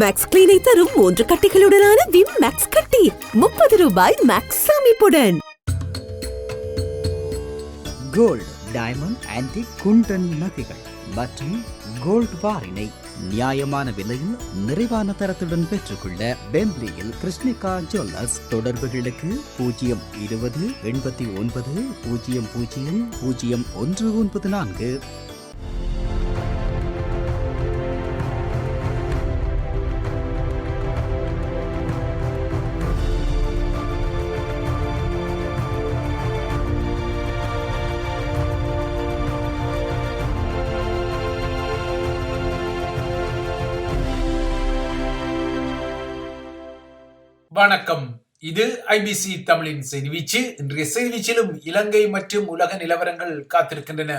Maths கிளீனை தரும் மூன்று கட்டிகளுடனான Vim maths கட்டி. முப்பது ரூபாய் மேக்ஸ் அமைப்புடன் கோல்டு டைமண்ட் ஆன்டி குண்டன் நகைகள். மற்றும் கோல்ட் பாரினை நியாயமான விலையில் நிறைவான தரத்துடன் பெற்றுக்கொள்ள பெம்ப்லியில் கிருஷ்ணிகா ஜுவல்லர்ஸ் தொடர்புகளுக்கு பூஜ்ஜியம் இருபது எண்பத்தி ஒன்பது பூஜ்ஜியம் பூஜ்ஜியம் பூஜ்ஜியம் ஒன்று ஒன்பது நான்கு. வணக்கம். இது ஐபிசி தமிழின் செய்தி வீச்சு. இன்றைய செய்தி வீச்சிலும் இலங்கை மற்றும் உலக நிலவரங்கள் காத்திருக்கின்றன.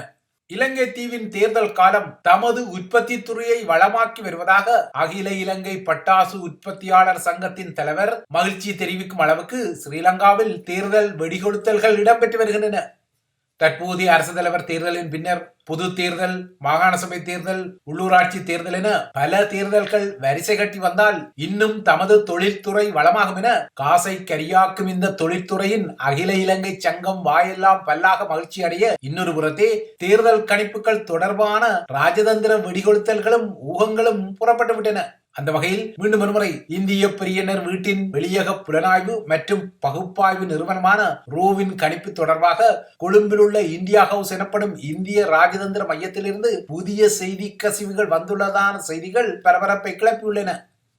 இலங்கை தீவின் தேர்தல் காலம் தமது உற்பத்தி துறையை வளமாக்கி வருவதாக அகில இலங்கை பட்டாசு உற்பத்தியாளர் சங்கத்தின் தலைவர் மகிழ்ச்சி தெரிவிக்கும் அளவுக்கு ஸ்ரீலங்காவில் தேர்தல் வெடிகொடுத்தல்கள் இடம்பெற்று வருகின்றன. தற்போதைய அரசு தலைவர் தேர்தலின் பின்னர் பொது தேர்தல் மாகாண சபை தேர்தல் உள்ளூராட்சி தேர்தல் என பல தேர்தல்கள் வரிசை கட்டி வந்தால் இன்னும் தமது தொழில்துறை வளமாகும் என காசை கரியாக்கும் இந்த தொழில்துறையின் அகில இலங்கை சங்கம் வாயெல்லாம் பல்லாக மகிழ்ச்சி அடைய இன்னொரு புறத்தே தேர்தல் கணிப்புகள் தொடர்பான ராஜதந்திர வெடிகொளுத்தல்களும் ஊகங்களும் புறப்பட்டுவிட்டன அந்த வகையில் மீண்டும் ஒருமுறை இந்திய பிரியனர் வீட்டின் வெளியக புலனாய்வு மற்றும் பகுப்பாய்வு நிறுவனமான ரோவின் கணிப்பு தொடர்பாக கொழும்பில் உள்ள இந்தியா ஹவுஸ் எனப்படும் இந்திய ராஜதந்திர மையத்திலிருந்து புதிய செய்தி கசிவுகள் வந்துள்ளதான செய்திகள் பரபரப்பை கிளப்பியுள்ளன.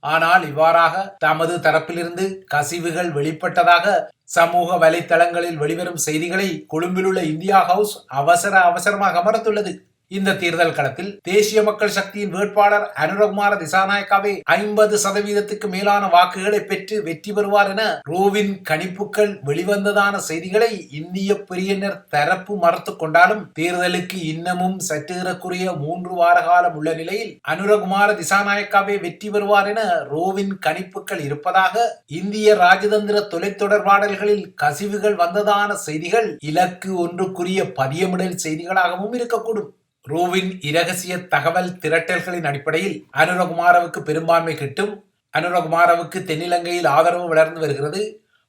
ஆனால் இவ்வாறாக தமது தரப்பிலிருந்து கசிவுகள் வெளிப்பட்டதாக சமூக வலைத்தளங்களில் வெளிவரும் செய்திகளை கொழும்பிலுள்ள இந்தியா ஹவுஸ் அவசர அவசரமாக அமர்த்துள்ளது இந்த தேர்தல் களத்தில் தேசிய மக்கள் சக்தியின் வேட்பாளர் அனுரகுமார திசாநாயக்காவே ஐம்பது சதவீதத்துக்கு மேலான வாக்குகளை பெற்று வெற்றி பெறுவார் என ரோவின் கணிப்புகள் வெளிவந்ததான செய்திகளை இந்திய பிரியனர் தரப்பு மறுத்து கொண்டாலும் தேர்தலுக்கு இன்னமும் சற்றுகிறக்குரிய மூன்று வார காலம் உள்ள நிலையில் அனுரகுமார திசாநாயக்காவே வெற்றி பெறுவார் என ரோவின் கணிப்புகள் இருப்பதாக இந்திய ராஜதந்திர தொலைத்தொடர்பாடல்களில் கசிவுகள் வந்ததான செய்திகள் இலக்கு ஒன்றுக்குரிய பதியமிடல் செய்திகளாகவும் இருக்கக்கூடும். ரூவின் இரகசிய தகவல் திரட்டல்களின் அடிப்படையில் அனுரகுமாரவுக்கு பெரும்பான்மை கிட்டும் அனுரகுமாரவுக்கு தென்னிலங்கையில் ஆதரவு வளர்ந்து வருகிறது.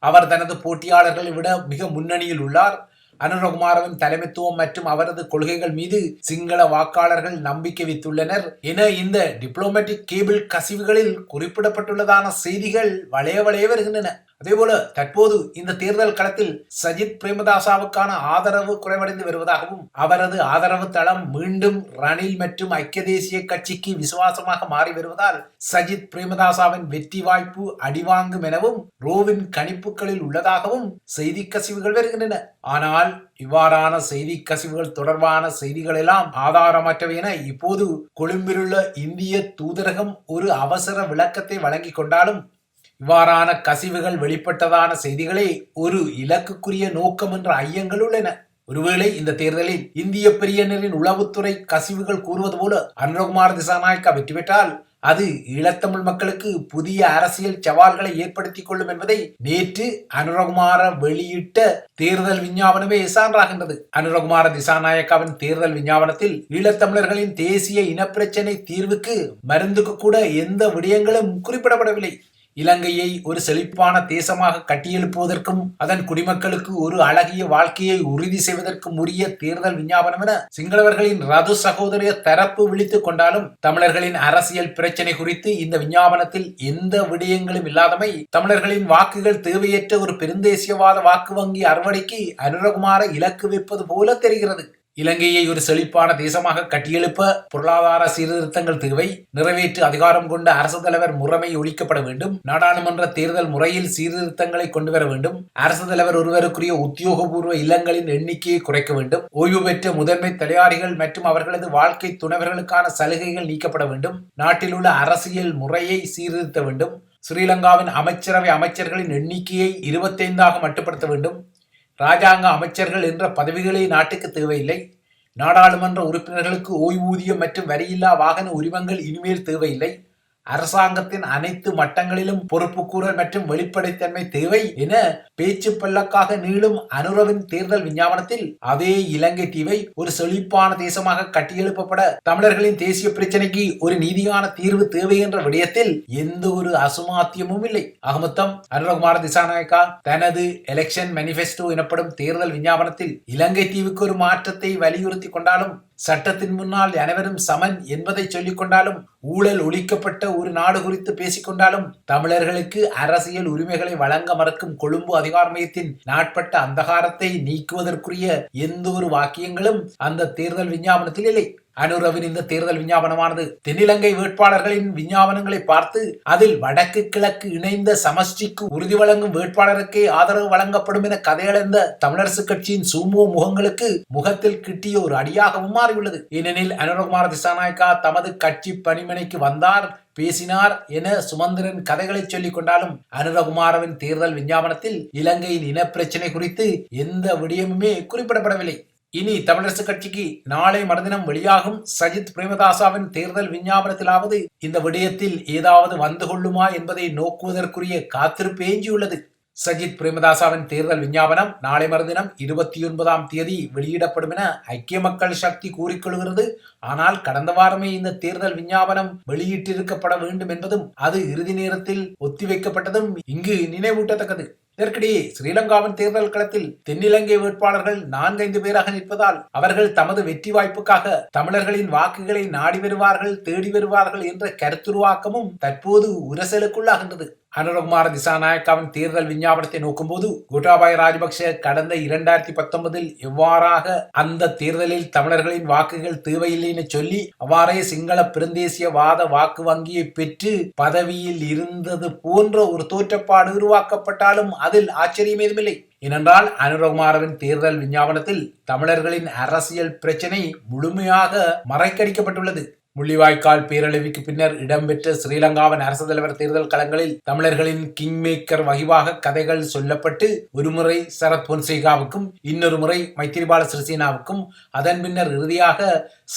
அவர் தனது போட்டியாளர்களை விட மிக முன்னணியில் உள்ளார். அனுரகுமாரவின் தலைமைத்துவம் மற்றும் அவரது கொள்கைகள் மீது சிங்கள வாக்காளர்கள் நம்பிக்கை வைத்துள்ளனர் என இந்த டிப்ளோமேட்டிக் கேபிள் கசிவுகளில் குறிப்பிடப்பட்டுள்ளதான செய்திகள் வளைய வளைய வருகின்றன. அதேபோல தற்போது இந்த தேர்தல் களத்தில் சஜித் பிரேமதாசாவுக்கான ஆதரவு குறைவடைந்து வருவதாகவும் அவரது ஆதரவு தளம் மீண்டும் ரணில் மற்றும் ஐக்கிய தேசிய கட்சிக்கு விசுவாசமாக மாறி வருவதால் சஜித் பிரேமதாசாவின் வெற்றி வாய்ப்பு அடிவாங்கும் எனவும் ரோவின் கணிப்புகளில் உள்ளதாகவும் செய்தி கசிவுகள் வருகின்றன. ஆனால் இவ்வாறான செய்தி கசிவுகள் தொடர்பான செய்திகள் எல்லாம் ஆதாரமற்றவை என இப்போது கொழும்பிலுள்ள இந்திய தூதரகம் ஒரு அவசர விளக்கத்தை வழங்கிக் கொண்டாலும் இவ்வாறான கசிவுகள் வெளிப்பட்டதான செய்திகளே ஒரு இலக்குக்குரிய நோக்கம் என்ற ஐயங்கள் உள்ளன. ஒருவேளை இந்த தேர்தலில் இந்திய பெரியனரின் உளவுத்துறை கசிவுகள் கூறுவது போல அனுரகுமார் திசாநாயக்கா வெற்றி பெற்றால் அது ஈழத்தமிழ் மக்களுக்கு புதிய அரசியல் சவால்களை ஏற்படுத்திக் கொள்ளும் என்பதை நேற்று அனுரகுமார வெளியிட்ட தேர்தல் விஞ்ஞாபனமே சான்றாகின்றது. அனுரகுமார திசாநாயக்காவின் தேர்தல் விஞ்ஞாபனத்தில் ஈழத்தமிழர்களின் தேசிய இனப்பிரச்சனை தீர்வுக்கு மருந்துக்கு கூட எந்த விடயங்களும் குறிப்பிடப்படவில்லை. இலங்கையை ஒரு செழிப்பான தேசமாக கட்டியெழுப்புவதற்கும் அதன் குடிமக்களுக்கு ஒரு அழகிய வாழ்க்கையை உறுதி செய்வதற்கும் உரிய தேர்தல் விஞ்ஞாபனம் என சிங்களவர்களின் ரது சகோதரிய தரப்பு விழித்துக் கொண்டாலும் தமிழர்களின் அரசியல் பிரச்சனை குறித்து இந்த விஞ்ஞாபனத்தில் எந்த விடயங்களும் இல்லாதமை தமிழர்களின் வாக்குகள் தேவையற்ற ஒரு பெருந்தேசியவாத வாக்கு வங்கி அறுவடைக்கு அனுரகுமார இலக்கு வைப்பது போல தெரிகிறது. இலங்கையை ஒரு செழிப்பான தேசமாக கட்டியெழுப்ப பொருளாதார சீர்திருத்தங்கள் தேவை. நிறைவேற்று அதிகாரம் கொண்ட அரசு தலைவர் முறைமை ஒழிக்கப்பட வேண்டும். நாடாளுமன்ற தேர்தல் முறையில் சீர்திருத்தங்களை கொண்டு வர வேண்டும். அரசு தலைவர் ஒருவருக்குரிய உத்தியோகபூர்வ இல்லங்களின் எண்ணிக்கையை குறைக்க வேண்டும். ஓய்வு பெற்ற முதன்மை தலையாரிகள் மற்றும் அவர்களது வாழ்க்கை துணைவர்களுக்கான சலுகைகள் நீக்கப்பட வேண்டும். நாட்டில் உள்ள அரசியல் முறையை சீர்திருத்த வேண்டும். ஸ்ரீலங்காவின் அமைச்சரவை அமைச்சர்களின் எண்ணிக்கையை இருபத்தைந்தாக மட்டுப்படுத்த வேண்டும். ராஜாங்க அமைச்சர்கள் என்ற பதவிகளே நாட்டுக்கு தேவையில்லை. நாடாளுமன்ற உறுப்பினர்களுக்கு ஓய்வூதியம் மற்றும் வரியில்லா வாகன உரிமங்கள் இனிமேல் தேவையில்லை. அரசாங்கத்தின் அனைத்து மட்டங்களிலும் பொறுப்புக்கூறல் மற்றும் வெளிப்படைத்தன்மை தேவை என பேச்சு பல்லக்காக நீளும் அனுரவின் தேர்தல் விஞ்ஞாபனத்தில் அதே இலங்கை தீவை ஒரு செழிப்பான தேசமாக கட்டியெழுப்பப்பட தமிழர்களின் தேசிய பிரச்சனைக்கு ஒரு நீதியான தீர்வு தேவை என்ற விடயத்தில் எந்த ஒரு அசுமாத்தியமும் இல்லை. அகமத்தம் அனுரகுமார திசாநாயக்கா தனது எலெக்ஷன் மேனிபெஸ்டோ எனப்படும் தேர்தல் விஞ்ஞாபனத்தில் இலங்கை தீவுக்கு ஒரு மாற்றத்தை வலியுறுத்தி கொண்டாலும் சட்டத்தின் முன்னால் அனைவரும் சமன் என்பதை சொல்லிக் கொண்டாலும் ஊழல் ஒழிக்கப்பட்ட ஒரு நாடு குறித்து பேசிக்கொண்டாலும் தமிழர்களுக்கு அரசியல் உரிமைகளை வழங்க மறக்கும் கொழும்பு அதிகார மையத்தின் நாட்பட்ட அந்தகாரத்தை நீக்குவதற்குரிய எந்த ஒரு வாக்கியங்களும் அந்த தேர்தல் விஞ்ஞாபனத்தில் இல்லை. அனுரவின் இந்த தேர்தல் விஞ்ஞாபனமானது தென்னிலங்கை வேட்பாளர்களின் விஞ்ஞாபனங்களை பார்த்து அதில் வடக்கு கிழக்கு இணைந்த சமஷ்டிக்கு உறுதி வழங்கும் வேட்பாளருக்கே ஆதரவு வழங்கப்படும் என கதையடைந்த தமிழரசு கட்சியின் சூமோ முகங்களுக்கு முகத்தில் கிட்டிய ஒரு அடியாகவும் மாறியுள்ளது. ஏனெனில் அனுரகுமார திசாநாயக்கா தமது கட்சி பணிமனைக்கு வந்தார் பேசினார் என சுமந்திரன் கதைகளை சொல்லிக் கொண்டாலும் அனுரகுமாரவின் தேர்தல் விஞ்ஞாபனத்தில் இலங்கையின் இன பிரச்சனை குறித்து எந்த விடயமுமே குறிப்பிடப்படவில்லை. இனி தமிழரசு கட்சிக்கு நாளை மறுதினம் வெளியாகும் சஜித் பிரேமதாசாவின் தேர்தல் விஞ்ஞாபனத்திலாவது இந்த விடயத்தில் ஏதாவது வந்து கொள்ளுமா என்பதை நோக்குவதற்குரிய காத்திருப்பு எஞ்சியுள்ளது சஜித் பிரேமதாசாவின் தேர்தல் விஞ்ஞாபனம் நாளை மறுதினம் இருபத்தி ஒன்பதாம் தேதி வெளியிடப்படும் என ஐக்கிய மக்கள் சக்தி கூறிக்கொள்கிறது ஆனால் கடந்த வாரமே இந்த தேர்தல் விஞ்ஞாபனம் வெளியிட்டிருக்கப்பட வேண்டும் என்பதும் அது இறுதி நேரத்தில் ஒத்திவைக்கப்பட்டதும் இங்கு நினைவூட்டத்தக்கது. இதற்கிடையே ஸ்ரீலங்காவின் தேர்தல் களத்தில் தென்னிலங்கை வேட்பாளர்கள் நான்கைந்து பேராக நிற்பதால் அவர்கள் தமது வெற்றி வாய்ப்புக்காக தமிழர்களின் வாக்குகளை நாடி வருவார்கள் தேடி வருவார்கள் என்ற கருத்துருவாக்கமும் தற்போது உரசலுக்குள்ளாகின்றது. அனுரகுமார திசாநாயக்காவின் தேர்தல் விஞ்ஞாபனத்தை நோக்கும்போது கோட்டாபாய ராஜபக்ஷ கடந்த இரண்டாயிரத்தி பத்தொன்பதில் எவ்வாறாக அந்த தேர்தலில் தமிழர்களின் வாக்குகள் தேவையில்லைன்னு சொல்லி அவ்வாறே சிங்கள பிரந்தேசியவாத வாக்கு வங்கியை பெற்று பதவியில் இருந்தது போன்ற ஒரு தோற்றப்பாடு உருவாக்கப்பட்டாலும் அதில் ஆச்சரியம் ஏதுமில்லை. ஏனென்றால் அனுரகுமாரவின் தேர்தல் விஞ்ஞாபனத்தில் தமிழர்களின் அரசியல் பிரச்சினை முழுமையாக மறைக்கடிக்கப்பட்டுள்ளது. முள்ளிவாய்க்கால் பேரழிவுக்கு பின்னர் இடம்பெற்ற ஸ்ரீலங்காவின் அரசு தலைவர் தேர்தல் களங்களில் தமிழர்களின் கிங் மேக்கர் வகிவாக கதைகள் சொல்லப்பட்டு ஒருமுறை சரத் பொன்சேகாவுக்கும் இன்னொரு முறை மைத்திரிபால சிறிசேனாவுக்கும் அதன் பின்னர் இறுதியாக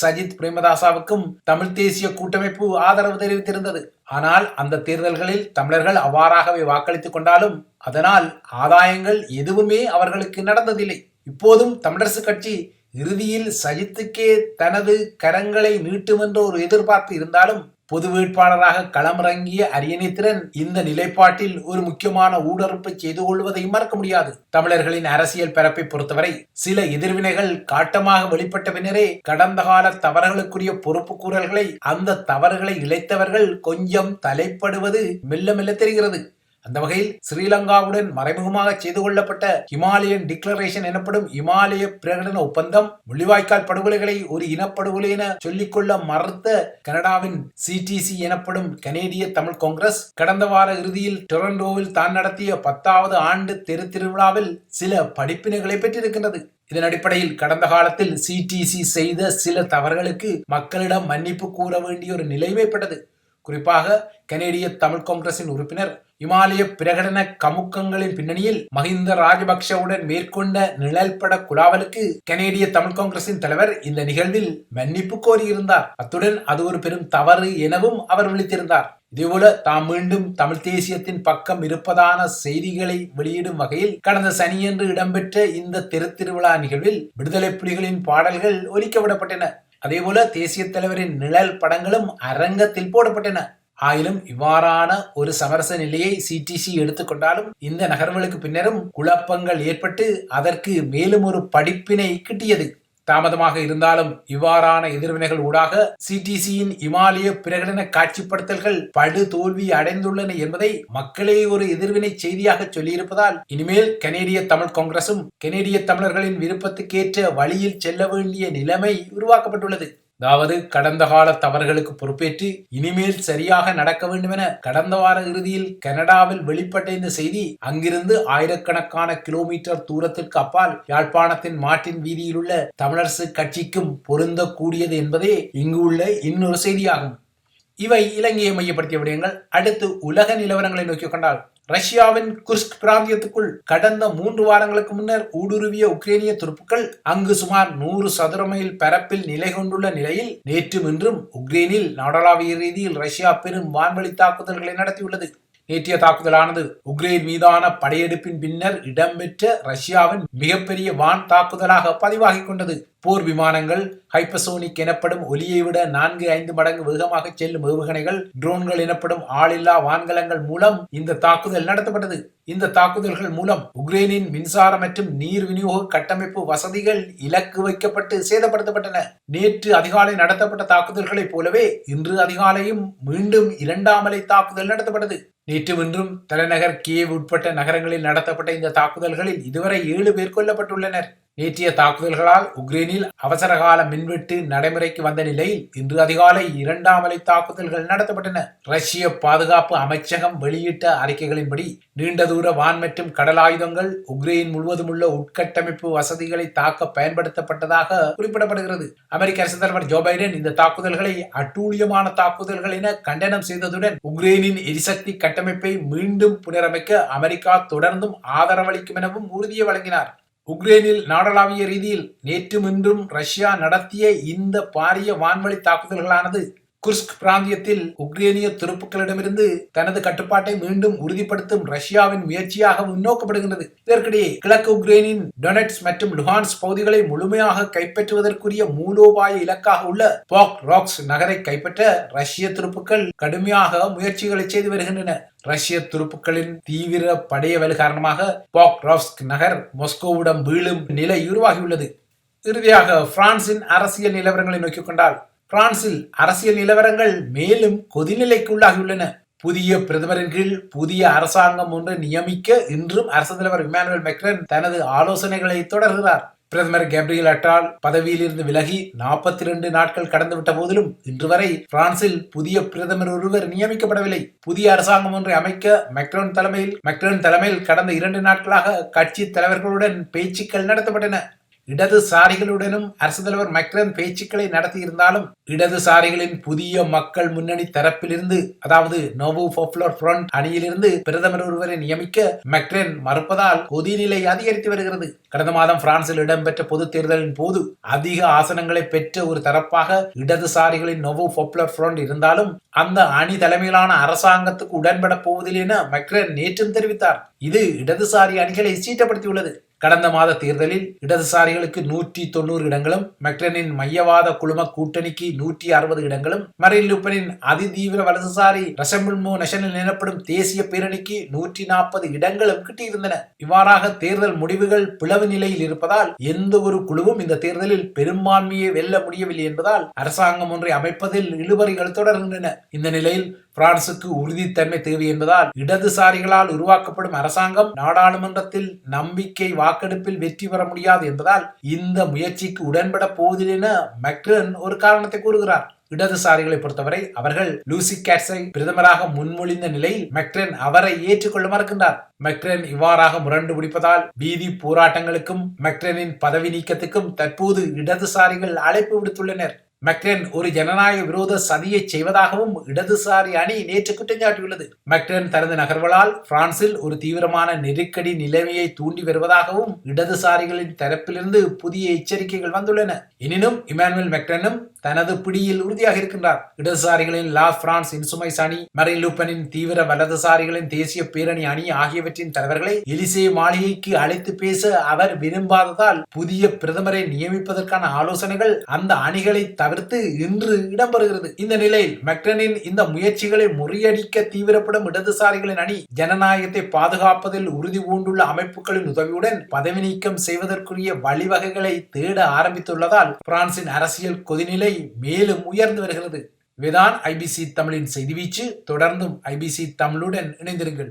சஜித் பிரேமதாசாவுக்கும் தமிழ் தேசிய கூட்டமைப்பு ஆதரவு தெரிவித்திருந்தது. ஆனால் அந்த தேர்தல்களில் தமிழர்கள் அவ்வாறாகவே வாக்களித்துக் கொண்டாலும் அதனால் ஆதாயங்கள் எதுவுமே அவர்களுக்கு நடந்ததில்லை. இப்போதும் தமிழரசு கட்சி இறுதியில் சஜித்துக்கே தனது கரங்களை நீட்டுமென்ற ஒரு எதிர்பார்ப்பு இருந்தாலும் பொது வேட்பாளராக களமிறங்கிய அரியணைத்திறன் இந்த நிலைப்பாட்டில் ஒரு முக்கியமான ஊடறுப்பை செய்து கொள்வதை மறக்க முடியாது. தமிழர்களின் அரசியல் பரப்பை பொறுத்தவரை சில எதிர்வினைகள் காட்டமாக வெளிப்பட்ட பின்னரே கடந்த கால தவறுகளுக்குரிய பொறுப்பு கூறல்களை அந்த தவறுகளை இழைத்தவர்கள் கொஞ்சம் தலைப்படுவது மெல்ல மெல்ல தெரிகிறது. அந்த வகையில் ஸ்ரீலங்காவுடன் மறைமுகமாக செய்து கொள்ளப்பட்ட ஹிமாலயன் டிக்ளரேஷன் எனப்படும் இமாலய பிரகடன ஒப்பந்தம் முள்ளிவாய்க்கால் படுகொலைகளை ஒரு இனப்படுகொலை என சொல்லிக்கொள்ள மறுத்த கனடாவின் சிடிசி எனப்படும் கனேடிய தமிழ் காங்கிரஸ் கடந்த வார இறுதியில் டொரண்டோவில் தான் நடத்திய பத்தாவது ஆண்டு தெரு திருவிழாவில் சில படிப்பினைகளை பெற்றிருக்கின்றது. இதன் அடிப்படையில் கடந்த காலத்தில் சிடிசி செய்த சில தவறுகளுக்கு மக்களிடம் மன்னிப்பு கூற வேண்டிய ஒரு நிலை ஏற்பட்டது குறிப்பாக கனேடிய தமிழ் காங்கிரசின் உறுப்பினர் இமாலய பிரகடன கமுக்கங்களின் பின்னணியில் மஹிந்த ராஜபக்ஷவுடன் மேற்கொண்ட நிழல்பட குழாவலுக்கு கனேடிய தமிழ் காங்கிரசின் தலைவர் இந்த நிகழ்வில் மன்னிப்பு கோரியிருந்தார். அத்துடன் அது ஒரு பெரும் தவறு எனவும் அவர் விழித்திருந்தார். இதேபோல தாம் மீண்டும் தமிழ் தேசியத்தின் பக்கம் இருப்பதான செய்திகளை வெளியிடும் வகையில் கடந்த சனியன்று இடம்பெற்ற இந்த தெரு திருவிழா நிகழ்வில் விடுதலை புலிகளின் பாடல்கள் ஒலிக்கவிடப்பட்டன அதேபோல தேசிய தலைவரின் நிழல் படங்களும் அரங்கத்தில் போடப்பட்டன. ஆயினும் இவ்வாறான ஒரு சமரச நிலையை சிடிசி எடுத்துக்கொண்டாலும் இந்த நகர்வுகளுக்கு பின்னரும் குழப்பங்கள் ஏற்பட்டு அதற்கு மேலும் ஒரு படிப்பினை கிட்டியது. தாமதமாக இருந்தாலும் இவ்வாறான எதிர்வினைகள் ஊடாக சிடிசியின் இமாலய பிரகடன காட்சிப்படுத்தல்கள் படு தோல்வி அடைந்துள்ளன என்பதை மக்களே ஒரு எதிர்வினை செய்தியாக சொல்லியிருப்பதால் இனிமேல் கனேடிய தமிழ் காங்கிரசும் கனேடிய தமிழர்களின் விருப்பத்துக்கேற்ற வழியில் செல்ல வேண்டிய நிலைமை உருவாக்கப்பட்டுள்ளது. அதாவது கடந்த கால தவறுகளுக்கு பொறுப்பேற்று இனிமேல் சரியாக நடக்க வேண்டும் என கடந்த வார இறுதியில் கனடாவில் வெளிப்பட்ட இந்த செய்தி அங்கிருந்து ஆயிரக்கணக்கான கிலோமீட்டர் தூரத்திற்கு அப்பால் யாழ்ப்பாணத்தின் மாட்டின் வீதியில் உள்ள தமிழரசு கட்சிக்கும் பொருந்தக்கூடியது என்பதே இங்கு உள்ள இன்னொரு செய்தியாகும். இவை இலங்கையை மையப்படுத்திய விடயங்கள். அடுத்து உலக நிலவரங்களை நோக்கி கொண்டால் ரஷ்யாவின் குர்ஸ்க் பிராந்தியத்துக்குள் கடந்த மூன்று வாரங்களுக்கு முன்னர் ஊடுருவிய உக்ரேனிய துருப்புக்கள் அங்கு சுமார் நூறு சதுர மைல் பரப்பில் நிலை கொண்டுள்ள நிலையில் நேற்றும் இன்றும் உக்ரேனில் நாடளாவிய ரீதியில் ரஷ்யா பெரும் வான்வழி தாக்குதல்களை நடத்தியுள்ளது. நேற்றைய தாக்குதலானது உக்ரைன் மீதான படையெடுப்பின் பின்னர் இடம்பெற்ற ரஷ்யாவின் மிகப்பெரிய வான் தாக்குதலாக பதிவாகிக் கொண்டது. போர் விமானங்கள் ஹைப்பசோனிக் எனப்படும் ஒலியை விட நான்கு ஐந்து மடங்கு வேகமாக செல்லும் ஏவுகணைகள் ட்ரோன்கள் எனப்படும் ஆளில்லா வான்கலங்கள் மூலம் இந்த தாக்குதல் நடத்தப்பட்டது. இந்த தாக்குதல்கள் மூலம் உக்ரைனின் மின்சார மற்றும் நீர் விநியோக கட்டமைப்பு வசதிகள் இலக்கு வைக்கப்பட்டு சேதப்படுத்தப்பட்டன. நேற்று அதிகாலை நடத்தப்பட்ட தாக்குதல்களைப் போலவே இன்று அதிகாலையும் மீண்டும் இரண்டாம் அலை தாக்குதல் நடத்தப்பட்டது. நேற்று இன்றும் தலைநகர் கியேவ் உட்பட்ட நகரங்களில் நடத்தப்பட்ட இந்த தாக்குதல்களில் இதுவரை ஏழு பேர் கொல்லப்பட்டுள்ளனர். நேற்றைய தாக்குதல்களால் உக்ரைனில் அவசரகால மின்வெட்டு நடைமுறைக்கு வந்த நிலையில் இன்று அதிகாலை இரண்டாம் அலை தாக்குதல்கள் நடத்தப்பட்டன. ரஷ்ய பாதுகாப்பு அமைச்சகம் வெளியிட்ட அறிக்கைகளின்படி நீண்ட தூர வான் மற்றும் கடல் ஆயுதங்கள் உக்ரைன் முழுவதும் உள்ள உட்கட்டமைப்பு வசதிகளை தாக்க பயன்படுத்தப்பட்டதாக குறிப்பிடப்படுகிறது. அமெரிக்க அரசு தலைவர் ஜோ பைடன் இந்த தாக்குதல்களை அட்டூழியமான தாக்குதல்கள் என கண்டனம் செய்ததுடன் உக்ரைனின் எரிசக்தி கட்டமைப்பை மீண்டும் புனரமைக்க அமெரிக்கா தொடர்ந்தும் ஆதரவளிக்கும் எனவும் உறுதியை வழங்கினார். உக்ரைனில் நாடளாவிய ரீதியில் நேற்றும் இன்றும் ரஷ்யா நடத்திய இந்த பாரிய வான்வழி தாக்குதல்களானது குர்ஸ்க் பிராந்தியத்தில் உக்ரேனிய துருப்புக்களிடமிருந்து தனது கட்டுப்பாட்டை மீண்டும் உறுதிப்படுத்தும் ரஷ்யாவின் முயற்சியாக முன்னோக்கப்படுகின்றது. இதற்கிடையே கிழக்கு உக்ரைனின் டொனட்ஸ் மற்றும் லுஹான்ஸ் பகுதிகளை முழுமையாக கைப்பற்றுவதற்குரிய மூலோபாய இலக்காக உள்ள பாக் ராக்ஸ் நகரை கைப்பற்ற ரஷ்ய துருப்புக்கள் கடுமையாக முயற்சிகளை செய்து வருகின்றன. ரஷ்ய துருப்புக்களின் தீவிர படையவல் காரணமாக பாக் ராக்ஸ்க் நகர் மொஸ்கோவுடன் வீழும் நிலை உருவாகியுள்ளது. இறுதியாக பிரான்சின் அரசியல் நிலவரங்களை நோக்கிக் கொண்டால் பிரான்சில் அரசியல் நிலவரங்கள் மேலும் கொதிநிலைக்குள்ளாகியுள்ளன. புதிய பிரதமரின் கீழ் புதிய அரசாங்கம் ஒன்று நியமிக்க இன்றும் அரசு தலைவர் இமானுவல் மெக்ரன் தனது ஆலோசனைகளை தொடர்கிறார். பிரதமர் கேப்ரியல் அட்டால் பதவியிலிருந்து விலகி நாற்பத்தி இரண்டு நாட்கள் கடந்துவிட்ட போதிலும் இன்று வரை பிரான்சில் புதிய பிரதமர் ஒருவர் நியமிக்கப்படவில்லை. புதிய அரசாங்கம் ஒன்றை அமைக்க மெக்ரோன் தலைமையில் மெக்ரோன் தலைமையில் கடந்த இரண்டு நாட்களாக கட்சி தலைவர்களுடன் பேச்சுக்கள் நடத்தப்பட்டன. இடதுசாரிகளுடனும் அரசு தலைவர் மெக்ரன் பேச்சுக்களை நடத்தியிருந்தாலும் இடதுசாரிகளின் புதிய மக்கள் முன்னணி தரப்பிலிருந்து அதாவது நோவு பாப்புலர் ஃப்ரண்ட் அணியிலிருந்து பிரதமர் ஒருவரை நியமிக்க மெக்ரன் மறுப்பதால் கொதிநிலை அதிகரித்து வருகிறது. கடந்த மாதம் பிரான்சில் இடம்பெற்ற பொது தேர்தலின் போது அதிக ஆசனங்களை பெற்ற ஒரு தரப்பாக இடதுசாரிகளின் நோவு பாப்புலர் ஃப்ரண்ட் இருந்தாலும் அந்த அணி தலைமையிலான அரசாங்கத்துக்கு உடன்பட போவதில்லை என மெக்ரன் நேற்றும் தெரிவித்தார். இது இடதுசாரி அணிகளை சீட்டப்படுத்தியுள்ளது கடந்த மாத தேர்தலில் இடதுசாரிகளுக்கு நூற்றி தொண்ணூறு இடங்களும் மெக்ரனின் மையவாத குழும கூட்டணிக்கு நூற்றி அறுபது இடங்களும் மரின் லுப்பனின் அதிதீவிர வலதுசாரி ரசம்பிள்மோ நெஷனல் எனப்படும் தேசிய பேரணிக்கு நூற்றி நாற்பது இடங்களும் கிட்டியிருந்தன. இவ்வாறாக தேர்தல் முடிவுகள் பிளவு நிலையில் இருப்பதால் எந்த ஒரு குழுவும் இந்த தேர்தலில் பெரும்பான்மையை வெல்ல முடியவில்லை என்பதால் அரசாங்கம் ஒன்றை அமைப்பதில் இழுபறிகள் தொடர்கின்றன. இந்த நிலையில் பிரான்சுக்கு உறுதித்தன்மை தேவை என்பதால் இடதுசாரிகளால் உருவாக்கப்படும் அரசாங்கம் நாடாளுமன்றத்தில் நம்பிக்கை வாக்கெடுப்பில் வெற்றி பெற முடியாது என்பதால் இந்த முயற்சிக்கு உடன்பட போவதில்லை என மெக்ரன் ஒரு காரணத்தை கூறுகிறார். இடதுசாரிகளை பொறுத்தவரை அவர்கள் லூசி கேட்ஸை பிரதமராக முன்மொழிந்த நிலையில் மெக்ரன் அவரை ஏற்றுக்கொள்ள மறுக்கின்றார். மெக்ரன் இவ்வாறாக முரண்டு பிடிப்பதால் வீதி போராட்டங்களுக்கும் மெக்ரனின் பதவி நீக்கத்துக்கும் தற்போது இடதுசாரிகள் அழைப்பு விடுத்துள்ளனர். மெக்ரன் ஒரு ஜனநாயக விரோத சதியை செய்வதாகவும் இடதுசாரி அணி நேற்று குற்றஞ்சாட்டியுள்ளது. மெக்ரன் தனது நகர்வலால் பிரான்சில் ஒரு தீவிரமான நெருக்கடி நிலைமையை தூண்டி வருவதாகவும் இடதுசாரிகளின் தரப்பிலிருந்து புதிய எச்சரிக்கைகள் வந்துள்ளன. எனினும் இமானுவேல் மெக்ரனும் தனது பிடியில் உறுதியாக இருக்கின்றார். இடதுசாரிகளின் லா பிரான்ஸ் இன்சுமைஸ் அணி மரின் லூப்பனின் தீவிர வலதுசாரிகளின் தேசிய பேரணி அணி ஆகியவற்றின் தலைவர்களை எலிசே மாளிகைக்கு அழைத்து பேச அவர் விரும்பாததால் புதிய பிரதமரை நியமிப்பதற்கான ஆலோசனைகள் அந்த அணிகளை தவிர்த்து இன்று இடம்பெறுகிறது. இந்த நிலையில் மெக்டனின் இந்த முயற்சிகளை முறியடிக்க தீவிரப்படும் இடதுசாரிகளின் அணி ஜனநாயகத்தை பாதுகாப்பதில் உறுதி பூண்டுள்ள அமைப்புகளின் உதவியுடன் பதவி நீக்கம் செய்வதற்குரிய வழிவகைகளை தேட ஆரம்பித்துள்ளதால் பிரான்சின் அரசியல் கொதிநிலை மேலும் உயர்ந்து வருகிறது. இதுதான் ஐபிசி தமிழின் செய்தி வீச்சு. தொடர்ந்தும் ஐபிசி தமிழுடன் இணைந்திருங்கள்.